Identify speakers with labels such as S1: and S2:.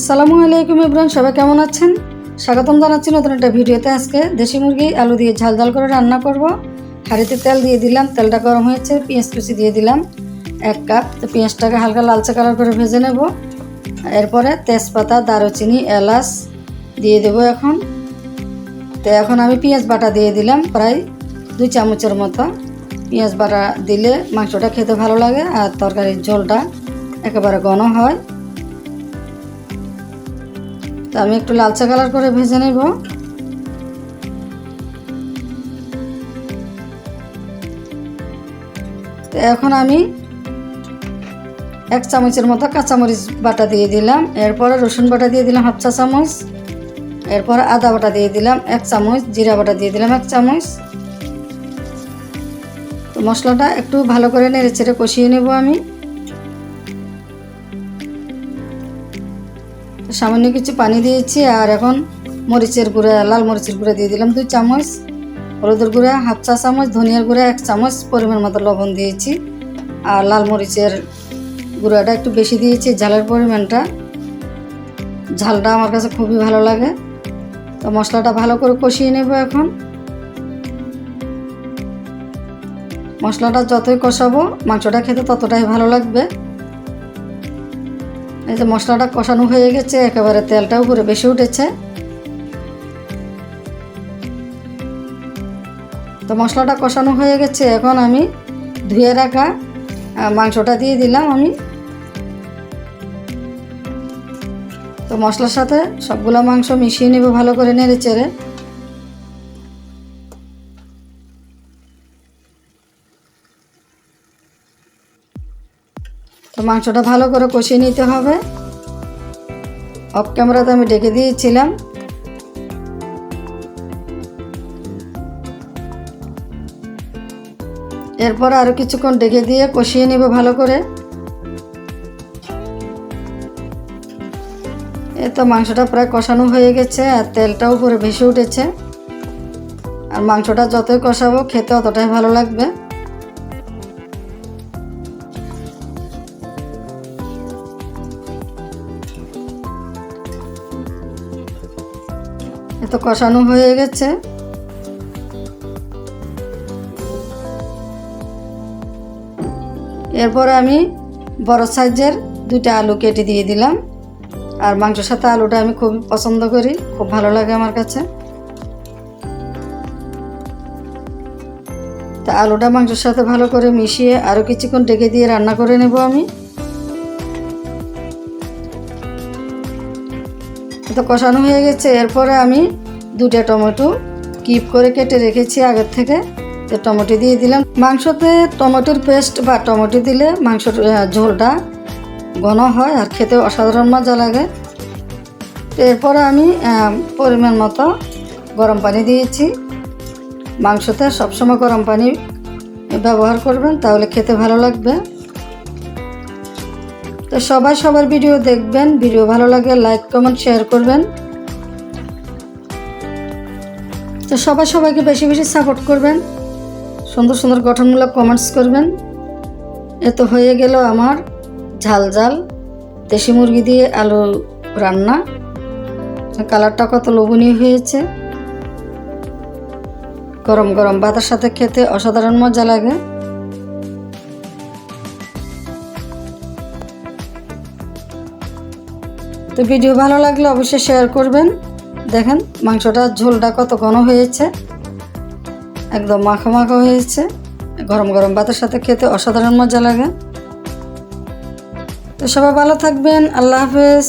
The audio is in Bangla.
S1: আসসালামু আলাইকুম ইব্রান, সবাই কেমন আছেন? স্বাগতম জানাচ্ছি নতুন একটা ভিডিওতে আজকে দেশি মুরগি, আলু দিয়ে ঝাল ঝাল করে রান্না করব। হাঁড়িতে তেল দিয়ে দিলাম, তেলটা গরম হয়েছে, পেঁয়াজ কুচি দিয়ে দিলাম। এক কাপ, তো পেঁয়াজটাকে হালকা লালচে কালার করে ভেজে নেব। এরপরে তেজপাতা, দারুচিনি, এলাচ দিয়ে দেব এখন। তো এখন আমি পেঁয়াজ বাটা দিয়ে দিলাম প্রায় দুই চামচের মতো। পেঁয়াজ বাটা দিলে মাংসটা খেতে ভালো লাগে আর তরকারির ঝোলটা একেবারে ঘন হয়। তো আমি একটু লালচা কালার করে ভেজে নেব। এখন আমি এক চামচের মতো কাঁচামরিচ বাটা দিয়ে দিলাম। এরপরে রসুন বাটা দিয়ে দিলাম হাফ চা চামচ। এরপর আদা বাটা দিয়ে দিলাম এক চামচ, জিরা বাটা দিয়ে দিলাম এক চামচ। তো মশলাটা একটু ভালো করে নেড়ে চেড়ে কষিয়ে নেব আমি। সামান্য কিছু পানি দিয়েছি আর এখন মরিচের গুঁড়া, লাল মরিচের গুঁড়া দিয়ে দিলাম দুই চামচ, হলুদের গুঁড়া, হাফ চা চামচ, ধনিয়ার গুঁড়া এক চামচ, পরিমাণ মতো লবণ দিয়েছি। আর লাল মরিচের গুঁড়াটা একটু বেশি দিয়েছি, ঝালের পরিমাণটা। ঝালটা আমার কাছে খুবই ভালো লাগে। তো মশলাটা ভালো করে কষিয়ে নেব এখন। মশলাটা যতই কষাবো, মাংসটা খেতে ততটাই ভালো লাগবে। এই যে মশলাটা কষানো হয়ে গেছে, একেবারে তেলটা উপরে বেশি উঠেছে। তো মশলাটা কষানো হয়ে গেছে, এখন আমি ধুয়ে রাখা মাংসটা দিয়ে দিলাম আমি। তো মশলার সাথে সবগুলো মাংস মিশিয়ে নেব ভালো করে নেড়ে চেড়ে তো মাংসটা ভালো করে কষিয়ে নিতে হবে। অফ ক্যামেরাতে আমি ডেকে দিয়েছিলাম। এরপর আরও কিছুক্ষণ ডেকে দিয়ে কষিয়ে নেবে ভালো করে। এ তো মাংসটা প্রায় কষানো হয়ে গেছে আর তেলটাও উপরে ভেসে উঠেছে। আর মাংসটা যতই কষাবো খেতে অতটাই ভালো লাগবে। এত কষানো হয়ে গেছে। এরপর আমি বড় সাইজের দুইটা আলু কেটে দিয়ে দিলাম। আর মাংসের সাথে আলুটা আমি খুব পছন্দ করি, খুব ভালো লাগে আমার কাছে। তা আলুটা মাংসের সাথে ভালো করে মিশিয়ে আরও কিছুক্ষণ ডেকে দিয়ে রান্না করে নেব আমি। তো কষানো হয়ে গেছে। এরপরে আমি দুটা টমেটো কিপ করে কেটে রেখেছি আগের থেকে। তো টমেটো দিয়ে দিলাম। মাংসতে টমেটোর পেস্ট বা টমেটো দিলে মাংসর ঝোলটা ঘন হয় আর খেতে অসাধারণ মজা লাগে। এরপরে আমি পরিমাণ মতো গরম পানি দিয়েছি। মাংসতে সবসময় গরম পানি ব্যবহার করবেন, তাহলে খেতে ভালো লাগবে। তো সবাই সবার ভিডিও দেখবেন। ভিডিও ভালো লাগে লাইক কমেন্ট শেয়ার করবেন। তো সবাই সবাইকে বেশি বেশি সাপোর্ট করবেন। সুন্দর সুন্দর গঠনমূলক কমেন্টস করবেন। এ তো হয়ে গেল আমার ঝাল ঝাল দেশি মুরগি দিয়ে আলু রান্না। কালারটা কত লোভনীয় হয়েছে। গরম গরম ভাতের সাথে খেতে অসাধারণ মজা লাগে। তো ভিডিও ভালো লাগলে অবশ্যই শেয়ার করবেন। দেখেন, মাংসটা ঝোলটা কত ঘন হয়েছে। একদম মাখা মাখা হয়েছে। গরম গরম ভাতের সাথে খেতে অসাধারণ মজা লাগে। তো সবাই ভালো থাকবেন। আল্লাহ হাফেজ।